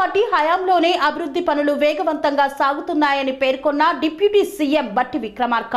Party హయాంలోనే అభివృద్ధి పనులు వేగవంతంగా సాగుతున్నాయని పేర్కొన్న డిప్యూటీ సీఎం బట్టి విక్రమార్క.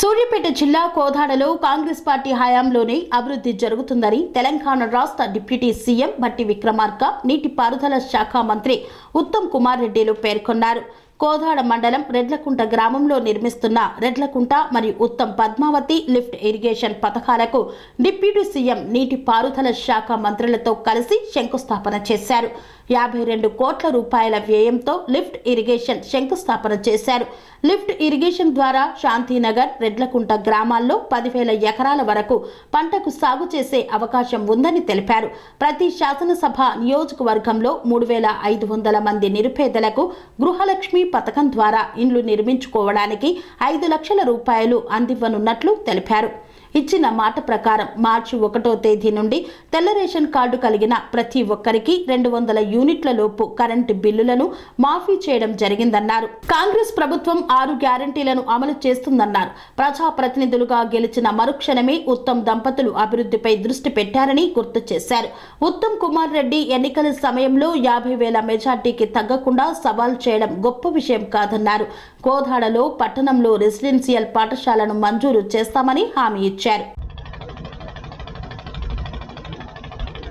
సూర్యాపేట జిల్లా కోదాడలో కాంగ్రెస్ పార్టీ హయాంలోనే అభివృద్ధి జరుగుతుందని తెలంగాణ రాష్ట్ర డిప్యూటీ సీఎం బట్టి విక్రమార్క నీటిపారుదల శాఖ మంత్రి ఉత్తమ్ కుమార్ రెడ్డిలు పేర్కొన్నారు. కోదాడ మండలం రెడ్లకుంట గ్రామంలో నిర్మిస్తున్న రెడ్లకుంట మరియు ఉత్తమ్ పద్మావతి లిఫ్ట్ ఇరిగేషన్ పథకాలకు డిప్యూటీ సీఎం నీటిపారుదల శాఖ మంత్రులతో కలిసి శంకుస్థాపన చేశారు. యాభై రెండు కోట్ల రూపాయల వ్యయంతో లిఫ్ట్ ఇరిగేషన్ శంకుస్థాపన చేశారు. లిఫ్ట్ ఇరిగేషన్ ద్వారా శాంతినగర్ రెడ్లకుంట గ్రామాల్లో పదివేల ఎకరాల వరకు పంటకు సాగు చేసే అవకాశం ఉందని తెలిపారు. ప్రతి శాసనసభ నియోజకవర్గంలో మూడు వేల ఐదు వందల మంది నిరుపేదలకు గృహలక్ష్మి పథకం ద్వారా ఇండ్లు నిర్మించుకోవడానికి ఐదు లక్షల రూపాయలు అందివ్వనున్నట్లు తెలిపారు. ఇచ్చిన మాట ప్రకారం మార్చి ఒకటో తేదీ నుండి తెల్ల రేషన్ కార్డు కలిగిన ప్రతి ఒక్కరికి రెండు వందల యూనిట్ల లోపు కరెంటు బిల్లులను మాఫీ చేయడం జరిగిందన్నారు. కాంగ్రెస్ ప్రభుత్వం ఆరు గ్యారంటీలను అమలు చేస్తుందన్నారు. ప్రజాప్రతినిధులుగా గెలిచిన మరుక్షణమే ఉత్తమ్ దంపతులు అభివృద్ధిపై దృష్టి పెట్టారని గుర్తు చేశారు. ఉత్తమ్ కుమార్ రెడ్డి ఎన్నికల సమయంలో యాభై వేల మెజార్టీకి తగ్గకుండా సవాల్ చేయడం గొప్ప విషయం కాదన్నారు. కోదాడలో పట్టణంలో రెసిడెన్షియల్ పాఠశాలను మంజూరు చేస్తామని హామీ ఇచ్చారు.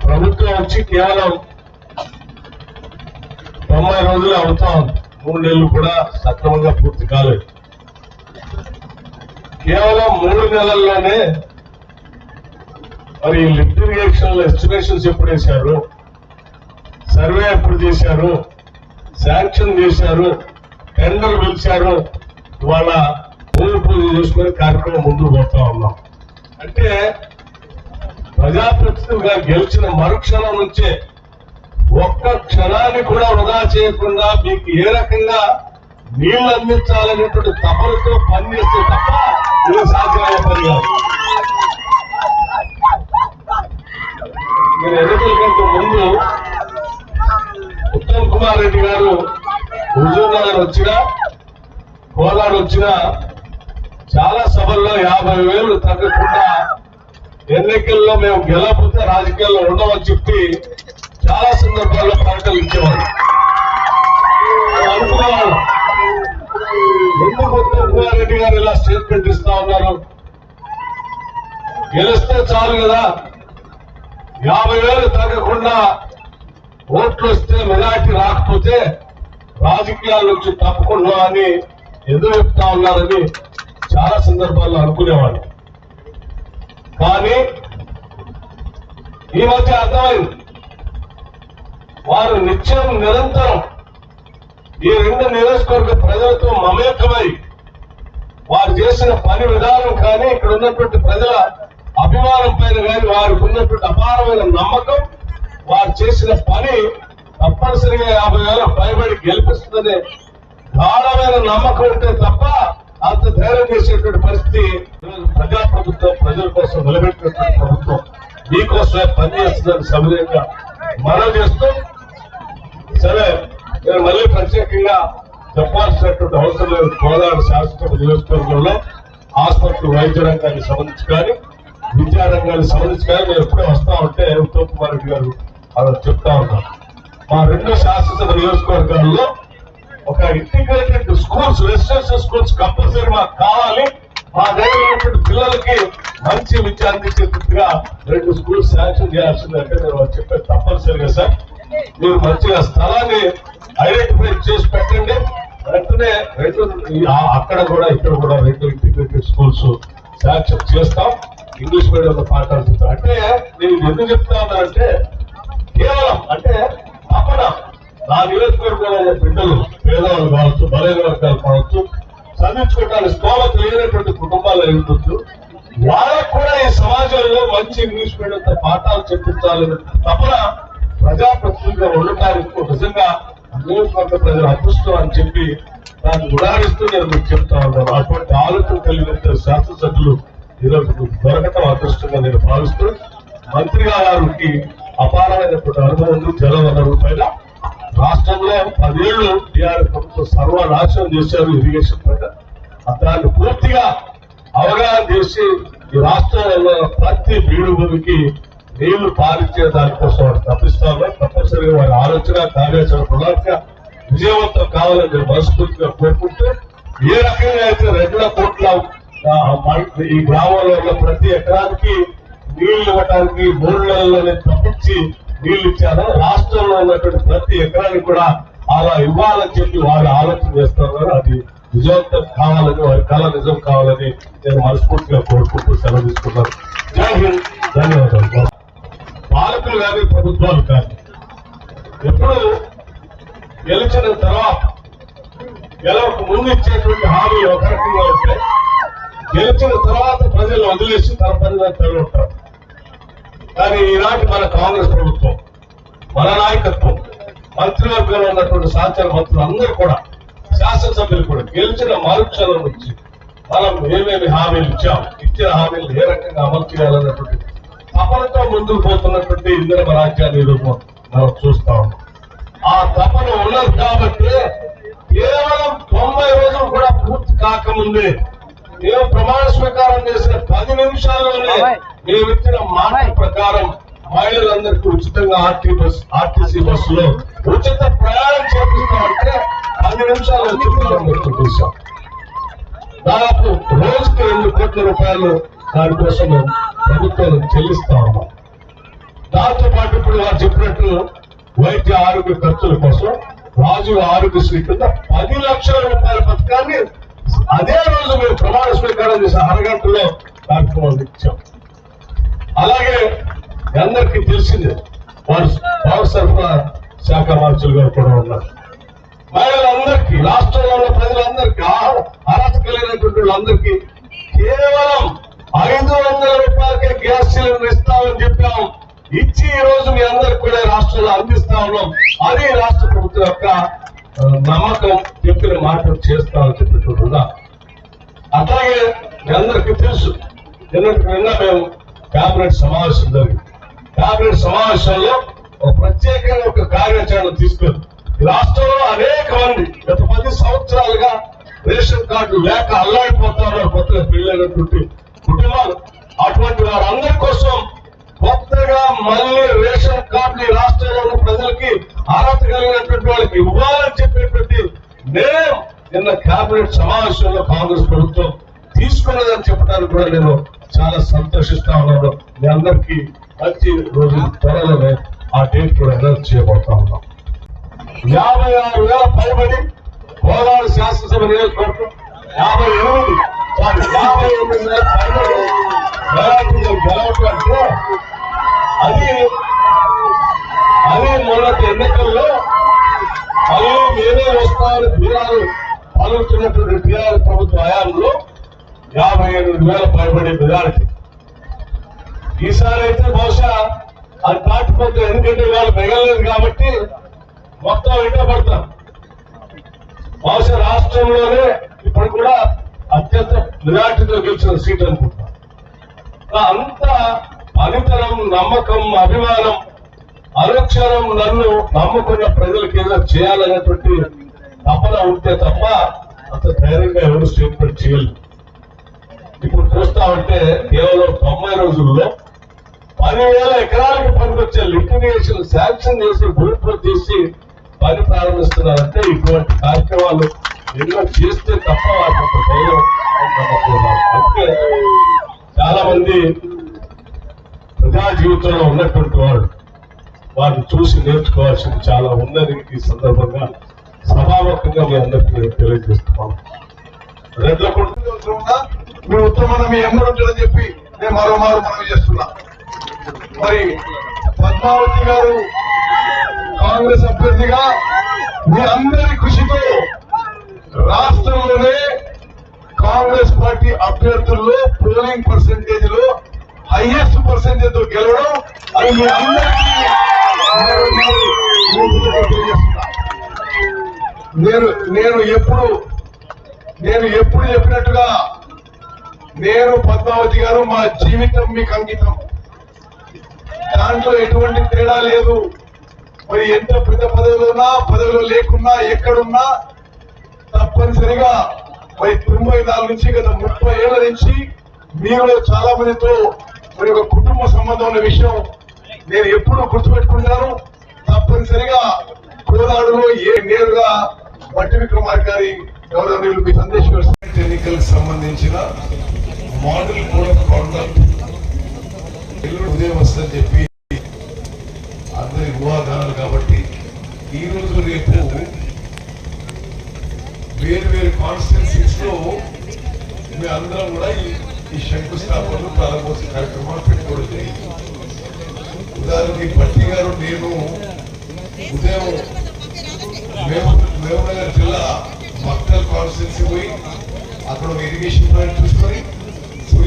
ప్రభుత్వం వచ్చి కేవలం తొంభై రోజులు అవుతా ఉంది. మూడు నెలలు కూడా సక్రమంగా పూర్తి కాలేదు. కేవలం మూడు నెలల్లోనే మరి లిఫ్ట్ ఇరిగేషన్ ఎస్టిమేషన్స్ ఎప్పుడు వేశారు? సర్వే ఎప్పుడు చేశారు? శాంక్షన్ చేశారు? టెండర్ పిలిచారు? ఇవాళ భూమి పూజ చేసుకునే కార్యక్రమం ముందుకు పోతా ఉన్నాం. అంటే ప్రజాప్రతినిధులుగా గెలిచిన మరుక్షణం నుంచే ఒక్క క్షణాన్ని కూడా వృధా చేయకుండా మీకు ఏ రకంగా నీళ్ళు అందించాలనేటువంటి తపనతో పనిచేస్తే తప్ప ఇది సాధ్యమయ్యే పని కాదు. నేను ఎన్నికల కంటే ముందు ఉత్తమ్ కుమార్ రెడ్డి గారు హుజూర్ నగర్ వచ్చినా కోలాడు వచ్చినా చాలా సభల్లో యాభై వేలు తగ్గకుండా ఎన్నికల్లో మేము గెలకపోతే రాజకీయాల్లో ఉండమని చెప్పి చాలా సందర్భాల్లో ప్రకటనలు ఇచ్చేవాళ్ళు. అనుకున్నాను. ఎందుకు రెడ్డి గారు ఇలా స్టేట్మెంట్ ఇస్తా ఉన్నారు? గెలిస్తే చాలు కదా. యాభై వేలు తగ్గకుండా ఓట్లు వస్తే మెజార్టీ రాకపోతే రాజకీయాల నుంచి తప్పకుండా అని ఎదురు చెప్తా ఉన్నారని చాలా సందర్భాల్లో అనుకునేవాళ్ళు కానీ ఈ మధ్య అర్థమైంది. వారు నిత్యం నిరంతరం ఈ రెండు నియోజకవర్గ ప్రజలతో మమేకమై వారు చేసిన పని విధానం కానీ ఇక్కడ ఉన్నటువంటి ప్రజల అభిమానం పైన కానీ వారికి ఉన్నటువంటి అపారమైన నమ్మకం వారు చేసిన పని తప్పనిసరిగా యాభై వేల పైబడి గెలిపిస్తుందనే గాఢమైన నమ్మకం ఉంటే తప్ప అంత ధైర్యం చేసేటువంటి పరిస్థితి ప్రజాప్రభుత్వం ప్రజల కోసం నిలబెట్టినటువంటి ప్రభుత్వం. మీకోసమే పనిచేస్తుందని సవినయంగా మనం చేస్తూ సరే నేను మళ్ళీ ప్రత్యేకంగా చెప్పాల్సినటువంటి అవసరం లేదు. గోదావరి శాసనసభ నియోజకవర్గంలో ఆసుపత్రి వైద్య రంగానికి సంబంధించి కానీ విద్యా రంగానికి సంబంధించి కానీ నేను ఎప్పుడే వస్తా ఉంటే ఉత్తమ్ కుమార్ రెడ్డి గారు అలా చెప్తా ఉన్నారు. మా రెండు శాసనసభ నియోజకవర్గాల్లో ఒక integrated schools residential schools compulsory మాకు కావాలి. మా దగ్గర పిల్లలకి మంచి విద్య అందించేట్టుగా రెండు స్కూల్స్ శాంక్షన్ చేయాల్సిందంటే నేను చెప్పేది తప్పనిసరిగా సార్. మీరు మంచిగా స్థలాన్ని ఐడెంటిఫై చేసి పెట్టండి. వెంటనే రెండు అక్కడ కూడా ఇక్కడ కూడా రెండు ఇంటిగ్రేటెడ్ స్కూల్స్ శాంక్షన్ చేస్తాం. ఇంగ్లీష్ మీడియంలో పాఠాలు అంటే నేను ఎందుకు చెప్తా ఉన్నానంటే కేవలం అంటే తపన. నా నియోజకవర్గంలో బిడ్డలు పేదవాళ్ళు కావచ్చు బలైన వర్గాలు కావచ్చు చదివించుకోవడానికి స్తోమత లేనటువంటి కుటుంబాలు ఉండొచ్చు? వాళ్ళకు కూడా ఈ సమాజంలో మంచి ఇంగ్లీష్ మీడియంతో పాఠాలు చెప్పించాలని తపన ప్రజాప్రతినిధిగా ఉండటానికి నిజంగా నియోజకవర్గ ప్రజలు అదృష్టం అని చెప్పి దాన్ని ఉదాహరిస్తూ నేను మీకు చెప్తా ఉన్నాను. అటువంటి ఆలోచన కలిగిన శాసనసభ్యులు ఈరోజు దొరకటం అదృష్టంగా నేను భావిస్తూ మంత్రి గారికి అపారమైనటువంటి అనుభవం ఉంది. జల పైన రాష్ట్రంలో పదేళ్ళు టీఆర్ఎస్ ప్రభుత్వం సర్వనాశనం చేశారు ఇరిగేషన్ పైన దాన్ని పూర్తిగా అవగాహన చేసి ఈ రాష్ట్రంలో ప్రతి బీడు భూమికి నీళ్ళు పాలించే దానికోసం వారు తప్పిస్తామో తప్పనిసరిగా వారి ఆలోచన కార్యాచరణ ప్రణాళిక విజయవంతం కావాలని నేను మనస్ఫూర్తిగా కోరుకుంటే ఏ రకంగా అయితే రెండు కోట్ల ఈ గ్రామంలో ఉన్న ప్రతి ఎకరానికి నీళ్ళు ఇవ్వటానికి మూడు నెలల్లోనే తప్పించి నీళ్ళు ఇచ్చారో? రాష్ట్రంలో ఉన్నటువంటి ప్రతి ఎకరానికి కూడా అలా ఇవ్వాలని చెప్పి వారు ఆలోచన చేస్తున్నారు. అది విజయవంతం కావాలని వారి కళ నిజం కావాలని నేను మనస్ఫూర్తిగా కోరుకుంటూ సెలవు తీసుకున్నాను జై హింద్ ధన్యవాదాలు. పాలకులు కానీ ప్రభుత్వాలు కానీ ఎప్పుడు గెలిచిన తర్వాత గెలవక ముందు ఇచ్చేటువంటి హామీ ఒక రకంగా ఉంటే గెలిచిన తర్వాత ప్రజలు వదిలేసి తన పని తగులుంటారు కానీ ఈనాటి మన కాంగ్రెస్ ప్రభుత్వం మన నాయకత్వం మంత్రివర్గంలో ఉన్నటువంటి సహచర మంత్రులు అందరూ కూడా శాసనసభ్యులు కూడా గెలిచిన మరుక్షణం నుంచి మనం ఏమేమి హామీలు ఇచ్చాం ఇచ్చిన హామీలు ఏ రకంగా అమలు చేయాలన్నటువంటి తపనతో ముందుకు పోతున్నటువంటి ఇందిరమ రాజ్యాన్ని ఈరోజు మనం చూస్తా ఉన్నాం. ఆ తపన ఉన్నది కాబట్టి కేవలం తొంభై రోజులు కూడా పూర్తి కాకముందే మేము ప్రమాణ స్వీకారం చేసిన పది నిమిషాల్లోనే మేము ఇచ్చిన మాట ప్రకారం మహిళలందరికీ ఉచితంగా ఆర్టీ బస్ ఆర్టీసీ బస్సులో ఉచిత ప్రయాణం చేపిస్తామంటే పది నిమిషాలు వచ్చి చూసాం దాదాపు రోజుకి రెండు కోట్ల రూపాయలు దానికోసం ప్రభుత్వం చెల్లిస్తా ఉన్నాం దాంతో పాటు ఇప్పుడు వారు చెప్పినట్టు వైద్య ఆరోగ్య ఖర్చుల కోసం రాజు ఆరోగ్యశ్రీ కింద పది లక్షల రూపాయల పథకాన్ని అదే రోజు మేము ప్రమాణ స్వీకారం చేసిన అరగంటలో కార్యక్రమాలు ఇచ్చాం. అలాగే అందరికీ తెలిసిందే వారు పౌర సరఫరా శాఖ మంత్రులు గారు కూడా ఉన్నారు. మహిళలందరికీ రాష్ట్రంలో ఉన్న ప్రజలందరికీ ఆహార అర్హత కలిగినటువంటి వాళ్ళందరికీ కేవలం ఐదు వందల రూపాయలకే గ్యాస్ సిలిండర్ ఇస్తామని చెప్పాము. ఇచ్చి ఈ రోజు మీ అందరికి కూడా రాష్ట్రంలో అందిస్తా ఉన్నాం. అది రాష్ట్ర ప్రభుత్వం యొక్క నమ్మకం చెప్పిన మాట చేస్తామని చెప్పినట్టున్నా అట్లాగే మీ అందరికీ తెలుసు నిన్నటి నిన్న మేము కేబినెట్ సమావేశం జరిగింది. కేబినెట్ సమావేశంలో ఒక ప్రత్యేకమైన ఒక కార్యాచరణ తీసుకుంది రాష్ట్రంలో అనేక మంది గత పది సంవత్సరాలుగా రేషన్ కార్డు లేక అల్లాడిపోతా ఉన్నారు కొత్తగా పెళ్ళైనటువంటి కుటుంబాలు. అటువంటి వారందరి కోసం కొత్తగా మళ్ళీ రేషన్ కార్డు ఈ రాష్ట్రంలో ఉన్న ప్రజలకి అర్హత కలిగినటువంటి వాళ్ళకి ఇవ్వాలని చెప్పేటువంటి నిర్ణయం నిన్న కేబినెట్ సమావేశంలో కాంగ్రెస్ ప్రభుత్వం తీసుకున్నదని చెప్పడానికి కూడా నేను చాలా సంతోషిస్తా ఉన్నాను మీ అందరికీ మంచి రోజు త్వరలోనే ఆ డేట్ కూడా అనౌన్స్ చేయబోతా ఉన్నాం. యాభై ఆరు వేల పైబడి కోలాడు శాసనసభ నియోజకవర్గం యాభై ఎనిమిది. సారీ యాభై ఎనిమిది వేల పైబడి మెజార్టీలో గెలవటం అంటే అది అది మొన్నటి ఎన్నికల్లో మళ్ళీ మీరే వస్తామని బీరాలు పలుకుతున్నటువంటి బీరాలు ప్రభుత్వ హయాంలో యాభై ఎనిమిది వేల పైబడి మెజారిటీ ఈసారి అయితే బహుశా అది దాటిపోతే ఎందుకంటే వాళ్ళు మిగలలేదు కాబట్టి మొత్తం ఇటే పడతాం. బహుశా రాష్ట్రంలోనే ఇప్పుడు కూడా అత్యంత మెజార్టీతో గెలిచిన సీట్ అనుకుంటా. అంత పనితనం నమ్మకం అభిమానం అనుక్షణం నన్ను నమ్ముకున్న ప్రజలకు ఏదో చేయాలనేటువంటి తపన ఉంటే తప్ప అంత ధైర్యంగా ఎవరు స్టేట్మెంట్ చేయలేదు. ఇప్పుడు చూస్తా ఉంటే కేవలం తొంభై రోజుల్లో పదివేల ఎకరాలకు పనికొచ్చే లిక్విడేషన్ శాంక్షన్ చేసి భూమిలో తీసి పని ప్రారంభిస్తున్నారంటే ఇటువంటి కార్యక్రమాలు ఎన్నో చేస్తే తప్ప వాటికి ధైర్యం అందుకే చాలా మంది ప్రజా జీవితంలో ఉన్నటువంటి వాళ్ళు వాటిని చూసి నేర్చుకోవాల్సింది చాలా ఉందని ఈ సందర్భంగా సభాముఖంగా మీ అందరికీ నేను తెలియజేస్తున్నాను. రెడ్ల కొడుకు మీ ఉత్తమం మీ ఎమ్మడు చెప్పి నేను మరోమారు మనవి చేస్తున్నా. మరి పద్మావతి గారు కాంగ్రెస్ అభ్యర్థిగా మీ అందరి కృషితో రాష్ట్రంలోనే కాంగ్రెస్ పార్టీ అభ్యర్థుల్లో పోలింగ్ పర్సంటేజ్లో హైయెస్ట్ పర్సంటేజ్తో గెలవడం అది మీ అందరికీ నేను నేను ఎప్పుడు నేను ఎప్పుడు చెప్పినట్టుగా నేను పద్మావతి గారు మా జీవితం మీకు అంకితం. దాంట్లో ఎటువంటి తేడా లేదు. మరి ఎంత పెద్ద పదవిలో ఉన్నా పదవిలో లేకున్నా ఎక్కడున్నా తప్పనిసరిగా మరి తొంభై నాలుగు నుంచి గత ముప్పై ఏళ్ళ నుంచి మీలో చాలా మందితో మరి ఒక కుటుంబ సంబంధం ఉన్న విషయం నేను ఎప్పుడూ గుర్తుపెట్టుకుంటాను. తప్పనిసరిగా కోదాడులో ఏ నేరుగా బట్టి విక్రమార్ గారి గౌరవనీయులు మీ సందేశం ఎన్నికలకు సంబంధించిన మోడల్ కూడా కొండలు ఉదయం వస్తుందని చెప్పి అందరి ఊహాగానాలు కాబట్టి ఈ రోజు రేపు వేరు వేరు కాన్స్టిట్యున్సీస్లో మీ అందరం కూడా ఈ శంకుస్థాపనలు ప్రారంభోత్సవ కార్యక్రమాలు పెట్టుకోవడం జరిగింది. ఉదాహరణకి భట్టి గారు నేను ఉదయం మేము మేమునగర్ జిల్లా మక్తల్ కాన్స్టిట్యున్సీ పోయి అక్కడ ఒక ఇరిగేషన్ ప్లాంట్ చూసుకొని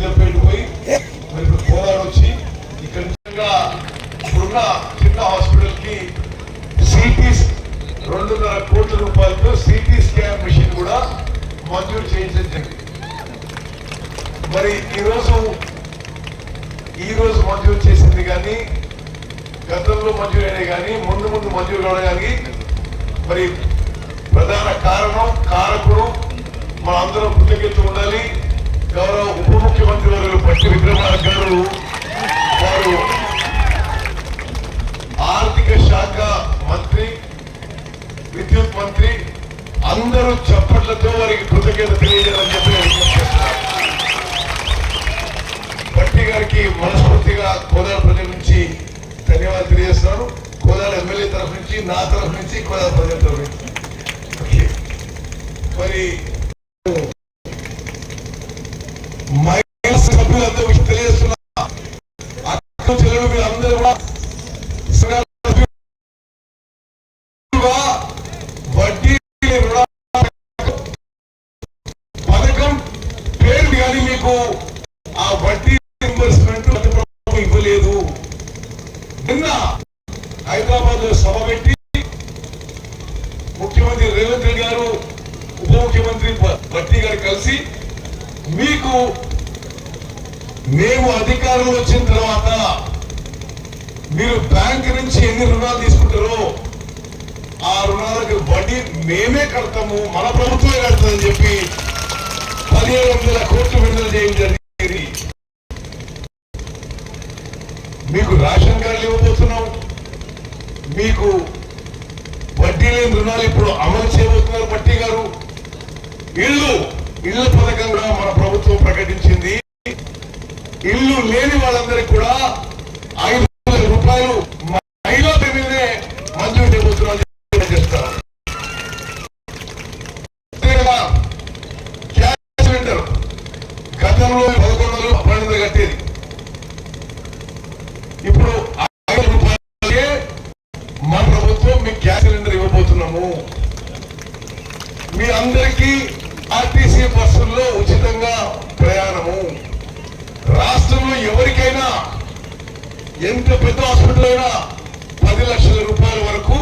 సూర్యాపేట పోయి మరి కోదాడు వచ్చి ఇక్కడ ఇప్పుడున్న చిన్న రెండున్నర కోట్ల రూపాయలతో సిటీ స్కాన్ మిషన్ కూడా మంజూరు చేయించడం జరిగింది. మరి ఈరోజు ఈ రోజు మంజూరు చేసింది కానీ గతంలో మంజూరు అయినాయి కానీ ముందు ముందు మంజూరు కావడం కానీ మరి ప్రధాన కారణం కారకుడు మన అందరం కృతజ్ఞత ఉండాలి. గౌరవ ఉప ముఖ్యమంత్రి వారు పట్టి విక్రమార్ గారు వారు ఆర్థిక శాఖ మంత్రి విద్యుత్ మంత్రి అందరూ చప్పట్లతో వారికి కృతజ్ఞత తెలియజేయాలని చెప్పి పట్టి గారికి మనస్ఫూర్తిగా కోదాడ ప్రజల నుంచి ధన్యవాదాలు తెలియజేస్తున్నాను. కోదాడ ఎమ్మెల్యే తరఫు నుంచి నా తరఫు నుంచి కోదాడ ప్రజల తరఫు నుంచి. మరి 여러분 여러분 మేము అధికారం వచ్చిన తర్వాత మీరు బ్యాంక్ నుంచి ఎన్ని రుణాలు తీసుకుంటారో ఆ రుణాలకు వడ్డీ మేమే కడతాము మన ప్రభుత్వమే కడతామని చెప్పి పదిహేడు వందల కోట్లు విడుదల చేయడం జరిగింది. మీకు రేషన్ కార్డులు ఇవ్వబోతున్నాం. మీకు వడ్డీ లేని రుణాలు ఇప్పుడు అమలు చేయబోతున్నారు పట్టి గారు. ఇల్లు ఇళ్ళ పథకం కూడా మన ప్రభుత్వం ప్రకటించింది. ఇల్లు లేని వాళ్ళందరికీ కూడా ఐదు వందల రూపాయలు మహిళా మీదే మంజూరు చేయబోతున్నాం చేస్తారు. సిలిండర్ గతంలో పదకొండు వందలు పన్నెండు వందలు కట్టేది. ఇప్పుడు ఐదు రూపాయలకే మన ప్రభుత్వం మీకు గ్యాస్ సిలిండర్ ఇవ్వబోతున్నాము. మీ అందరికీ ఆర్టీసీ బస్సుల్లో ఉచితంగా ప్రయాణము. రాష్ట్రంలో ఎవరికైనా ఎంత పెద్ద హాస్పిటల్ అయినా పది లక్షల రూపాయల వరకు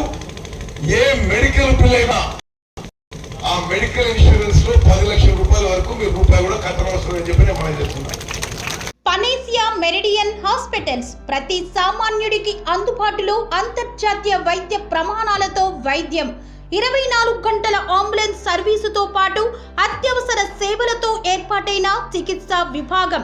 ఏ మెడికల్ బిల్ అయినా ఆ మెడికల్ ఇన్సూరెన్స్లో పది లక్షల రూపాయల వరకు మీరు రూపాయి కూడా కట్టనవసరం అని చెప్పి నేను మనం చెప్తున్నాను పనేసియా మెరిడియన్ హాస్పిటల్స్ ప్రతి సామాన్యుడికి అందుబాటులో అంతర్జాతీయ వైద్య ప్రమాణాలతో వైద్యం. ఇరవై నాలుగు గంటల అంబులెన్స్ సర్వీసుతో పాటు అత్యవసర సేవలతో ఏర్పాటైన చికిత్సా విభాగం.